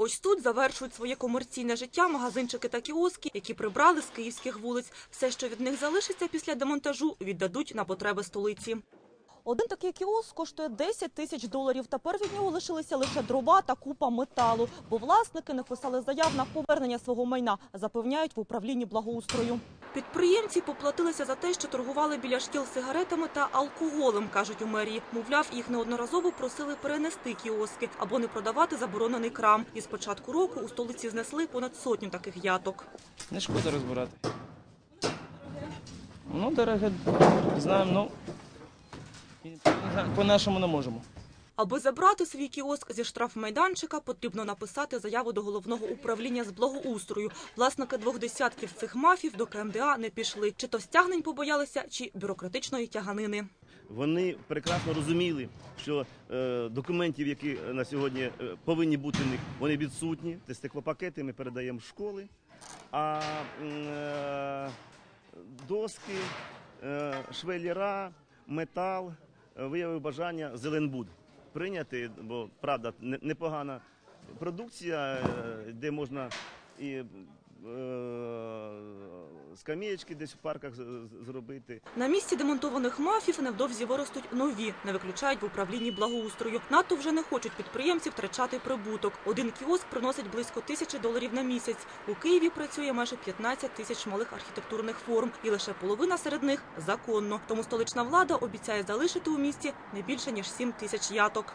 Ось тут завершують своє комерційне життя магазинчики та кіоски, які прибрали з київських вулиць. Все, що від них залишиться після демонтажу, віддадуть на потреби столиці. Один такий кіоск коштує 10 тисяч доларів. Тепер від нього лишилися лише дрова та купа металу, бо власники не писали заяв на повернення свого майна, запевняють в управлінні благоустрою. Підприємці поплатилися за те, що торгували біля шкіл сигаретами та алкоголем, кажуть у мерії. Мовляв, їх неодноразово просили перенести кіоски або не продавати заборонений крам. І з початку року у столиці знесли понад сотню таких яток. Не шкода розбирати. Ну, дороге, знаємо, ну по-нашому не можемо. Аби забрати свій кіоск зі штрафмайданчика, потрібно написати заяву до головного управління з благоустрою. Власники двох десятків цих мафів до КМДА не пішли. Чи то стягнень побоялися, чи бюрократичної тяганини. Вони прекрасно розуміли, що е, документів, які на сьогодні е, повинні бути в них, вони відсутні. Це стеклопакети ми передаємо в школи, а е, доски, е, швеліра, метал виявив бажання Зеленбуд прийняти, бо правда не- непогана продукція, е, де можна і е, скам'ячки десь в парках зробити. На місці демонтованих мафів невдовзі виростуть нові, не виключають в управлінні благоустрою. НАТО вже не хочуть підприємців втрачати прибуток. Один кіоск приносить близько тисячі доларів на місяць. У Києві працює майже 15 тисяч малих архітектурних форм, і лише половина серед них законно. Тому столична влада обіцяє залишити у місті не більше ніж 7 тисяч яток.